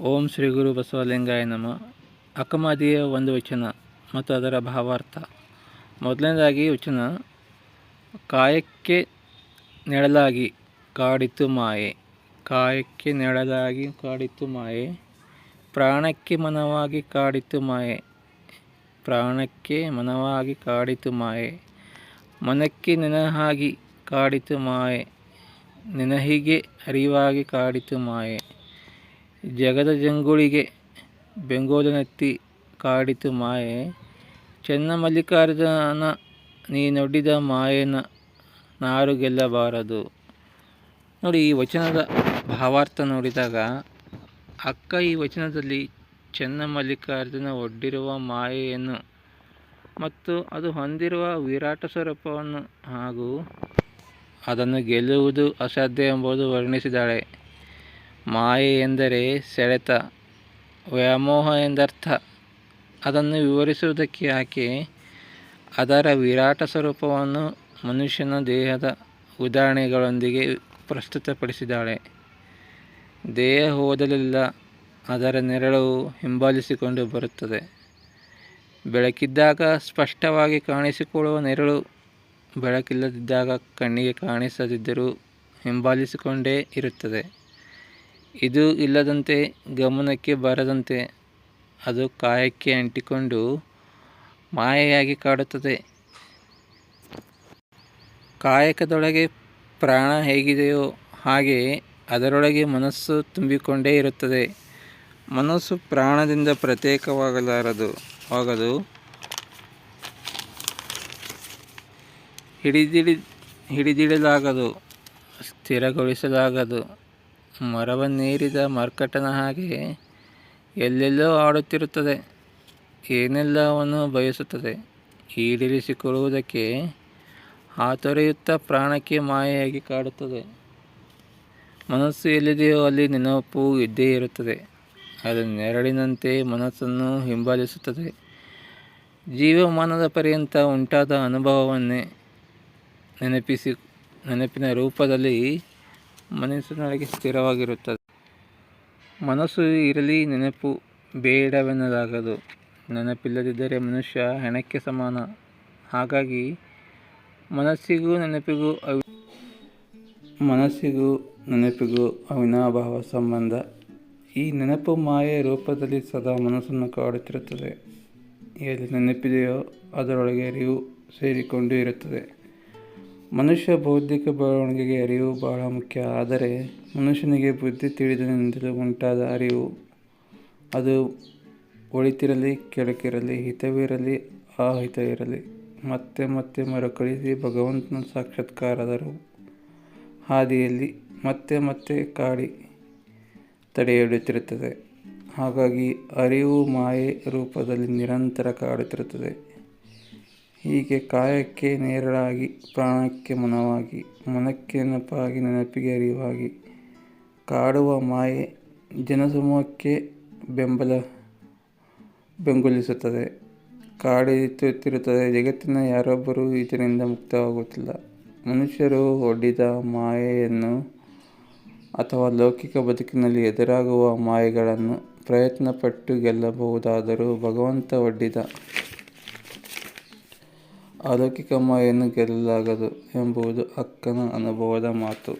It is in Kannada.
ಓಂ ಶ್ರೀ ಗುರು ಬಸವಲಿಂಗಾಯ ನಮ. ಅಕಮಾದಿಯ ಒಂದು ವಚನ ಮತ್ತು ಅದರ ಭಾವಾರ್ಥ. ಮೊದಲನೇದಾಗಿ ವಚನ, ಕಾಯಕ್ಕೆ ನೆಳಲಾಗಿ ಕಾಡಿತು ಮಾಯೆ. ಕಾಯಕ್ಕೆ ನೆಳಲಾಗಿ ಕಾಡಿತು ಮಾಯೆ. ಪ್ರಾಣಕ್ಕೆ ಮನವಾಗಿ ಕಾಡಿತು ಮಾಯೆ. ಪ್ರಾಣಕ್ಕೆ ಮನವಾಗಿ ಕಾಡಿತು ಮಾಯೆ. ಮನಕ್ಕೆ ನೆನಹಾಗಿ ಕಾಡಿತು ಮಾಯೆ. ನೆನಹಿಗೆ ಅರಿವಾಗಿ ಕಾಡಿತು ಮಾಯೆ. ಜಗದ ಜಂಗುಳಿಗೆ ಬೆಂಗೋಲನೆತ್ತಿ ಕಾಡಿತು ಮಾಯೆ. ಚೆನ್ನ ಮಲ್ಲಿಕಾರ್ಜುನ ನೀನೊಡ್ಡಿದ ಮಾಯನ ನಾರು ಗೆಲ್ಲಬಾರದು. ನೋಡಿ, ಈ ವಚನದ ಭಾವಾರ್ಥ ನೋಡಿದಾಗ ಅಕ್ಕ ಈ ವಚನದಲ್ಲಿ ಚೆನ್ನ ಮಲ್ಲಿಕಾರ್ಜುನ ಒಡ್ಡಿರುವ ಮಾಯೆಯನ್ನು ಮತ್ತು ಅದು ಹೊಂದಿರುವ ವಿರಾಟ ಸ್ವರೂಪವನ್ನು ಹಾಗೂ ಅದನ್ನು ಗೆಲ್ಲುವುದು ಅಸಾಧ್ಯ ಎಂಬುದು ವರ್ಣಿಸಿದ್ದಾಳೆ. ಮಾಯೆ ಎಂದರೆ ಸೆಳೆತ, ವ್ಯಾಮೋಹ ಎಂದರ್ಥ. ಅದನ್ನು ವಿವರಿಸುವುದಕ್ಕೆ ಆಕೆ ಅದರ ವಿರಾಟ ಸ್ವರೂಪವನ್ನು ಮನುಷ್ಯನ ದೇಹದ ಉದಾಹರಣೆಗಳೊಂದಿಗೆ ಪ್ರಸ್ತುತಪಡಿಸಿದ್ದಾಳೆ. ದೇಹ ಓದಲಿಲ್ಲ ಅದರ ನೆರಳು ಹಿಂಬಾಲಿಸಿಕೊಂಡು ಬರುತ್ತದೆ. ಬೆಳಕಿದ್ದಾಗ ಸ್ಪಷ್ಟವಾಗಿ ಕಾಣಿಸಿಕೊಳ್ಳುವ ನೆರಳು, ಬೆಳಕಿಲ್ಲದಿದ್ದಾಗ ಕಣ್ಣಿಗೆ ಕಾಣಿಸದಿದ್ದರೂ ಹಿಂಬಾಲಿಸಿಕೊಂಡೇ ಇರುತ್ತದೆ. ಇದು ಇಲ್ಲದಂತೆ, ಗಮನಕ್ಕೆ ಬರದಂತೆ ಅದು ಕಾಯಕ್ಕೆ ಅಂಟಿಕೊಂಡು ಮಾಯೆಯಾಗಿ ಕಾಡುತ್ತದೆ. ಕಾಯಕದೊಳಗೆ ಪ್ರಾಣ ಹೇಗಿದೆಯೋ ಹಾಗೆ ಅದರೊಳಗೆ ಮನಸ್ಸು ತುಂಬಿಕೊಂಡೇ ಇರುತ್ತದೆ. ಮನಸ್ಸು ಪ್ರಾಣದಿಂದ ಪ್ರತ್ಯೇಕವಾಗಲಾರದು. ಆಗದು. ಹಿಡಿದಿಡಿ ಹಿಡಿದಿಡಲಾಗದು. ಸ್ಥಿರಗೊಳಿಸಲಾಗದು. ಮರವನ್ನೇರಿದ ಮರ್ಕಟನ ಹಾಗೆ ಎಲ್ಲೆಲ್ಲೋ ಆಡುತ್ತಿರುತ್ತದೆ. ಏನೆಲ್ಲವನ್ನು ಬಯಸುತ್ತದೆ? ಈಡೇರಿಸಿಕೊಳ್ಳುವುದಕ್ಕೆ ಹಾತೊರೆಯುತ್ತಾ ಪ್ರಾಣಕ್ಕೆ ಮಾಯೆಯಾಗಿ ಕಾಡುತ್ತದೆ. ಮನಸ್ಸು ಎಲ್ಲಿದೆಯೋ ಅಲ್ಲಿ ನೆನಪು ಇದ್ದೇ ಇರುತ್ತದೆ. ಅದು ನೆರಳಿನಂತೆ ಮನಸ್ಸನ್ನು ಹಿಂಬಾಲಿಸುತ್ತದೆ. ಜೀವಮಾನದ ಪರ್ಯಂತ ಉಂಟಾದ ಅನುಭವವನ್ನೇ ನೆನಪಿಸಿ ನೆನಪಿನ ರೂಪದಲ್ಲಿ ಮನಸ್ಸಿನೊಳಗೆ ಸ್ಥಿರವಾಗಿರುತ್ತದೆ. ಮನಸ್ಸು ಇರಲಿ ನೆನಪು ಬೇಡವೆನ್ನಲಾಗದು. ನೆನಪಿಲ್ಲದಿದ್ದರೆ ಮನುಷ್ಯ ಹೆಣಕ್ಕೆ ಸಮಾನ. ಹಾಗಾಗಿ ಮನಸ್ಸಿಗೂ ನೆನಪಿಗೂ ಅವಿ ಮನಸ್ಸಿಗೂ ನೆನಪಿಗೂ ಅವಿನಾಭಾವ ಸಂಬಂಧ. ಈ ನೆನಪು ಮಾಯೆ ರೂಪದಲ್ಲಿ ಸದಾ ಮನಸ್ಸನ್ನು ಕಾಡುತ್ತಿರುತ್ತದೆ. ಎಲ್ಲಿ ನೆನಪಿದೆಯೋ ಅದರೊಳಗೆ ಅರಿವು ಸೇರಿಕೊಂಡು ಇರುತ್ತದೆ. ಮನುಷ್ಯ ಬೌದ್ಧಿಕ ಬೆಳವಣಿಗೆಗೆ ಅರಿವು ಬಹಳ ಮುಖ್ಯ, ಆದರೆ ಮನುಷ್ಯನಿಗೆ ಬುದ್ಧಿ ತಿಳಿದಿನಿಂದಲೂ ಉಂಟಾದ ಅರಿವು. ಅದು ಒಳಿತಿರಲಿ ಕೆಳಕಿರಲಿ ಹಿತವಿರಲಿ ಅಹಿತವಿರಲಿ ಮತ್ತೆ ಮತ್ತೆ ಮರುಕಳಿಸಿ ಭಗವಂತನ ಸಾಕ್ಷಾತ್ಕಾರದರು. ಹಾದಿಯಲ್ಲಿ ಮತ್ತೆ ಮತ್ತೆ ಕಾಡಿ ತಡೆಹಿಡಿಯುತ್ತಿರುತ್ತದೆ ಹಾಗಾಗಿ ಅರಿವು ಮಾಯೆ ರೂಪದಲ್ಲಿ ನಿರಂತರ ಕಾಡುತ್ತಿರುತ್ತದೆ. ಹೀಗೆ ಕಾಯಕ್ಕೆ ನೇರಳಾಗಿ, ಪ್ರಾಣಕ್ಕೆ ಮನವಾಗಿ, ಮನಕ್ಕೆ ನೆನಪಾಗಿ, ನೆನಪಿಗೆ ಅರಿವಾಗಿ, ಕಾಡುವ ಮಾಯೆ ಜನಸಮೂಹಕ್ಕೆ ಬೆಂಬಲ ಬೆಂಬಲಿಸುತ್ತದೆ ಕಾಡಿತ್ತಿರುತ್ತದೆ ಜಗತ್ತಿನ ಯಾರೊಬ್ಬರೂ ಇದರಿಂದ ಮುಕ್ತವಾಗುತ್ತಿಲ್ಲ ಮನುಷ್ಯರು ಒಡ್ಡಿದ ಮಾಯೆಯನ್ನು ಅಥವಾ ಲೌಕಿಕ ಬದುಕಿನಲ್ಲಿ ಎದುರಾಗುವ ಮಾಯೆಗಳನ್ನು ಪ್ರಯತ್ನಪಟ್ಟು ಗೆಲ್ಲಬಹುದಾದರೂ ಭಗವಂತ ಒಡ್ಡಿದ ಅಲೌಕಿಕ ಮಾಯೆಯನ್ನು ಗೆಲ್ಲಲಾಗದು ಎಂಬುದು ಅಕ್ಕನ ಅನುಭವದ ಮಾತು.